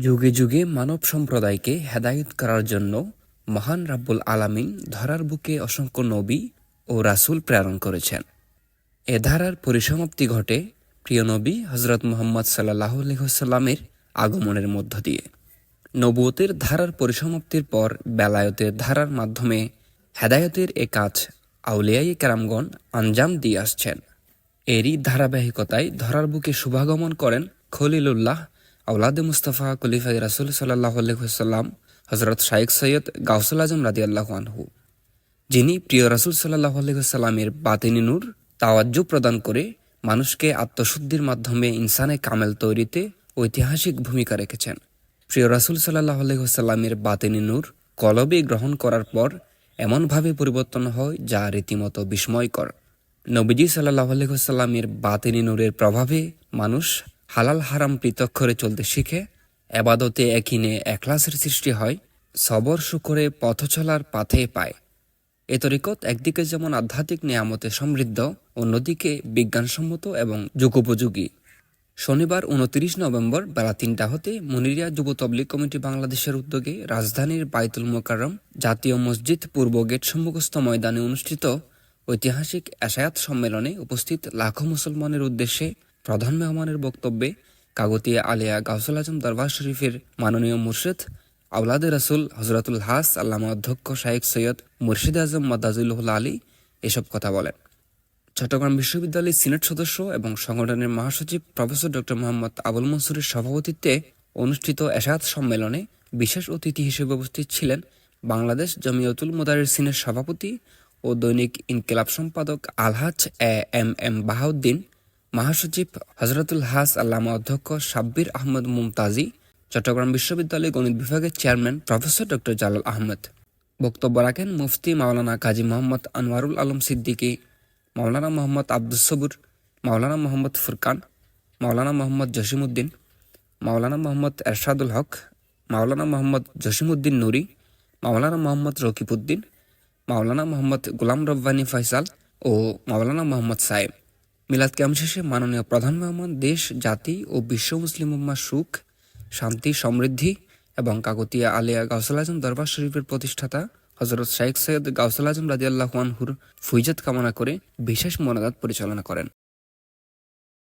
যুগে যুগে মানব সম্প্রদায়কে হেদায়ত করার জন্য মহান রাব্বুল আলামিন ধরার বুকে অসংখ্য নবী ও রাসূল প্রেরণ করেছেন। এ ধারার পরিসমাপ্তি ঘটে প্রিয় নবী হজরত মোহাম্মদ সাল্লাহ আলহিহসাল্লামের আগমনের মধ্য দিয়ে। নবুয়তের ধারার পরিসমাপ্তির পর বেলায়তের ধারার মাধ্যমে হেদায়তের এ কাজ আউলিয়াই কেরামগণ আঞ্জাম দিয়ে আসছেন। এরই ধারাবাহিকতায় ধরার বুকে শুভাগমন করেন খলিলুল্লাহ আউলাদে মুস্তফা কলিফাই রাসুল সাল্লাহ আলহিহসাল্লাম হজরত শাইক সৈয়দ গাউসুল আজম রাদি আল্লাহ আনহু, যিনি প্রিয় রাসুল সাল্লাহ আলহিহসাল্লামের বাতিনি নূর তাওয়াজ্জু প্রদান করে মানুষকে আত্মশুদ্ধির মাধ্যমে ইনসানে কামেল তৈরিতে ঐতিহাসিক ভূমিকা রেখেছেন। প্রিয় রাসুল সাল্লাহ আলহিহসাল্লামের বাতিনি নূর কলবে গ্রহণ করার পর এমনভাবে পরিবর্তন হয় যা রীতিমতো বিস্ময়কর। নবীজি সাল্লাহ আলহিহসাল্লামের বাতিনি নূরের প্রভাবে মানুষ হালাল হারাম পৃথক করে চলতে শিখে, এবাদতে একিনে একলাসের সৃষ্টি হয়, সবর, শুকরে পথ চলার পাথে পায়। এ তরিকত একদিকে যেমন আধ্যাত্মিক নিয়ামতে সমৃদ্ধ, অন্যদিকে বিজ্ঞানসম্মত এবং যুগোপযোগী। শনিবার উনত্রিশ নভেম্বর বেলা তিনটা হতে মনিরিয়া যুব তবলিগ কমিটি বাংলাদেশের উদ্যোগে রাজধানীর বাইতুল মোকাররম জাতীয় মসজিদ পূর্ব গেট সম্মুখস্থ ময়দানে অনুষ্ঠিত ঐতিহাসিক এশায়াত সম্মেলনে উপস্থিত লাখো মুসলমানের উদ্দেশ্যে প্রধান মেহমানের বক্তব্যে কাগতিয়া আলিয়া গাউসুল আজম দরবার শরীফের মাননীয় মুর্শেদ আউলাদে রাসুল হজরতুল হাস আল্লামা অধ্যক্ষ শাহেক সৈয়দ মুর্শিদ আজম মাদাজুল্লাহ আলী এসব কথা বলেন। চট্টগ্রাম বিশ্ববিদ্যালয়ের সিনেট সদস্য এবং সংগঠনের মহাসচিব প্রফেসর ডক্টর মোহাম্মদ আবুল মনসুরের সভাপতিত্বে অনুষ্ঠিত এশাদ সম্মেলনে বিশেষ অতিথি হিসেবে উপস্থিত ছিলেন বাংলাদেশ জমিয়তুল মোদারের সিনের সভাপতি ও দৈনিক ইনকিলাব সম্পাদক আলহাজ এ এম এম বাহাউদ্দিন মহাসচিব হজরতুল হাস আল্লামা অধ্যক্ষ সাব্বির আহমদ মুমতাজি, চট্টগ্রাম বিশ্ববিদ্যালয় গণিত বিভাগের chairman professor doctor Jalal Ahmed. বক্তব্য রাখেন মুফতি মাওলানা কাজী মোহাম্মদ আনোয়ারুল আলম সিদ্দিকী, মাওলানা মোহাম্মদ আব্দুস সবুর, মাওলানা মোহাম্মদ ফুরকান, মাওলানা মোহাম্মদ জসিমউদ্দিন, মাওলানা মোহাম্মদ এরশাদুল হক, মাওলানা মোহাম্মদ জসিমউদ্দিন নুরি, মাওলানা মোহাম্মদ রকিবউদ্দিন, মাওলানা মোহাম্মদ গোলাম রব্বানী ফয়সাল ও মাওলানা মোহাম্মদ সাহেব মিলাদ ক্যাম্প শেষে মাননীয় প্রধান মেহমান দেশ, জাতি ও বিশ্ব মুসলিম উম্মার সুখ, শান্তি, সমৃদ্ধি এবং কাকতিয়া আলিয়া গাউসাল আজম দরবার শরীফের প্রতিষ্ঠাতা হজরত শাইখ সৈয়দ গাউসাল আজম রাজিয়াল্লাহ আনহুর ফুইজাত কামনা করে বিশেষ মোনাজাত পরিচালনা করেন।